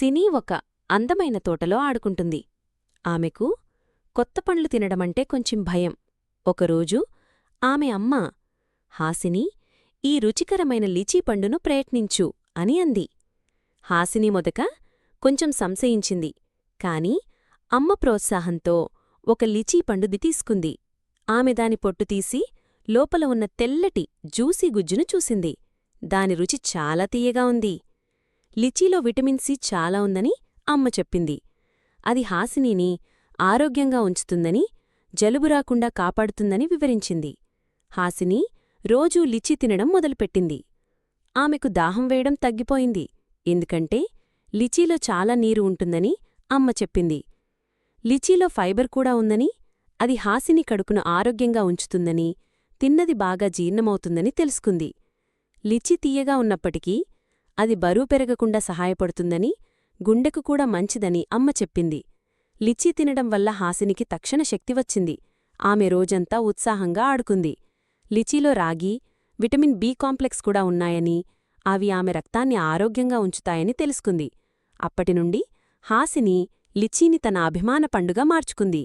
సినీ ఒక అందమైన తోటలో ఆడుకుంటుంది. ఆమెకు కొత్త పండ్లు తినడమంటే కొంచెం భయం. ఒకరోజు ఆమె అమ్మ హాసిని ఈ రుచికరమైన లీచీ పండును ప్రయత్నించు అని అంది. హాసిని మొదక కొంచెం సంశయించింది. కాని అమ్మ ప్రోత్సాహంతో ఒక లిచీ పండుది తీసుకుంది. ఆమె దాని పొట్టు తీసి లోపల ఉన్న తెల్లటి జ్యూసీ గుజ్జును చూసింది. దాని రుచి చాలా తీయగా ఉంది. లిచీలో విటమిన్ సి చాలా ఉందని అమ్మ చెప్పింది. అది హాసినిని ఆరోగ్యంగా ఉంచుతుందని జలుబు రాకుండా కాపాడుతుందని వివరించింది. హాసిని రోజూ లిచి తినడం మొదలుపెట్టింది. ఆమెకు దాహం వేయడం తగ్గిపోయింది. ఎందుకంటే లిచీలో చాలా నీరు ఉంటుందని అమ్మ చెప్పింది. లిచీలో ఫైబర్ కూడా ఉందని అది హాసిని కడుపును ఆరోగ్యంగా ఉంచుతుందని తిన్నది బాగా జీర్ణమవుతుందని తెలుసుకుంది. లిచి తీయగా ఉన్నప్పటికీ అది బరువు పెరగకుండా సహాయపడుతుందని గుండెకు కూడా మంచిదని అమ్మ చెప్పింది. లిచీ తినడం వల్ల హాసినికి తక్షణ శక్తి వచ్చింది. ఆమె రోజంతా ఉత్సాహంగా ఆడుకుంది. లిచీలో రాగి విటమిన్ బి కాంప్లెక్స్ కూడా ఉన్నాయని అవి ఆమె రక్తాన్ని ఆరోగ్యంగా ఉంచుతాయని తెలుసుకుంది. అప్పటినుండి హాసిని లిచీని తన అభిమాన పండుగ మార్చుకుంది.